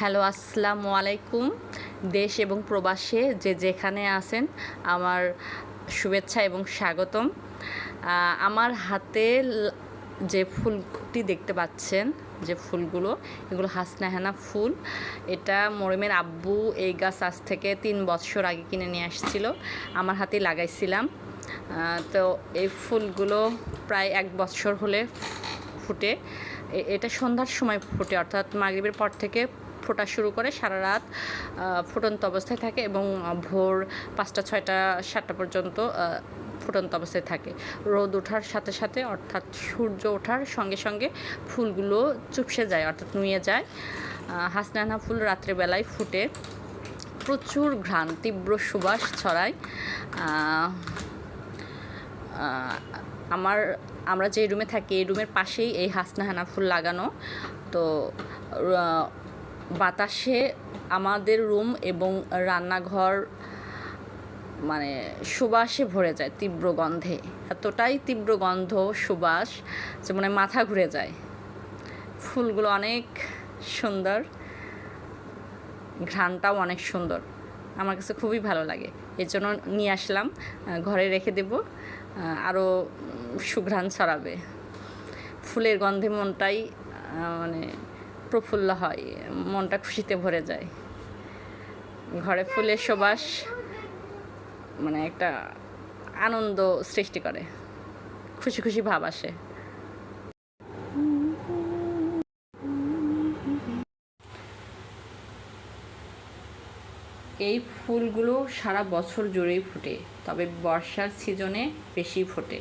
Hello, আসসালামু আলাইকুম। দেশ এবং প্রবাসে যে যেখানে আছেন, আমার শুভেচ্ছা এবং স্বাগতম। আমার হাতে যে ফুলটি দেখতে পাচ্ছেন, যে ফুলগুলো, এগুলো হাসনাহেনা ফুল। এটা মরিমের আব্বু এই গাছ আজ থেকে তিন বছর আগে কিনে নিয়ে আসছিল। আমার হাতে লাগাইছিলাম। তো এই ফুলগুলো প্রায় এক বছর হলে ফুটে। এটা সন্ধ্যার সময় ফুটে, অর্থাৎ মাগরিবের পর থেকে ফোটা শুরু করে সারা রাত ফুটন্ত অবস্থায় থাকে এবং ভোর পাঁচটা, ছয়টা, সাতটা পর্যন্ত ফুটন্ত অবস্থায় থাকে। রোদ ওঠার সাথে সাথে, অর্থাৎ সূর্য ওঠার সঙ্গে সঙ্গে ফুলগুলো চুপসে যায়, অর্থাৎ নুয়ে যায়। হাসনানা ফুল রাত্রেবেলায় ফুটে। প্রচুর ঘ্রাণ, তীব্র সুবাস ছড়ায়। আমার, আমরা যে রুমে থাকি, এই রুমের পাশেই এই হাসনাহানা ফুল লাগানো। তো বাতাসে আমাদের রুম এবং রান্নাঘর মানে সুবাসে ভরে যায় তীব্র গন্ধে। এতটাই তীব্র গন্ধ, সুবাস, যে মানে মাথা ঘুরে যায়। ফুলগুলো অনেক সুন্দর, ঘ্রাণটাও অনেক সুন্দর। আমার কাছে খুবই ভালো লাগে। এর জন্য নিয়ে আসলাম ঘরে রেখে দেব আরও সুঘ্রাণ ছড়াবে। ফুলের গন্ধে মনটাই মানে প্রফুল্ল হয়, মনটা খুশিতে ভরে যায়। ঘরে ফুলের সুবাস মানে একটা আনন্দ সৃষ্টি করে। খুশি খুশি ভাব আসে। এই ফুলগুলো সারা বছর জুড়েই ফোটে, তবে বর্ষার সিজনে বেশি ফোটে।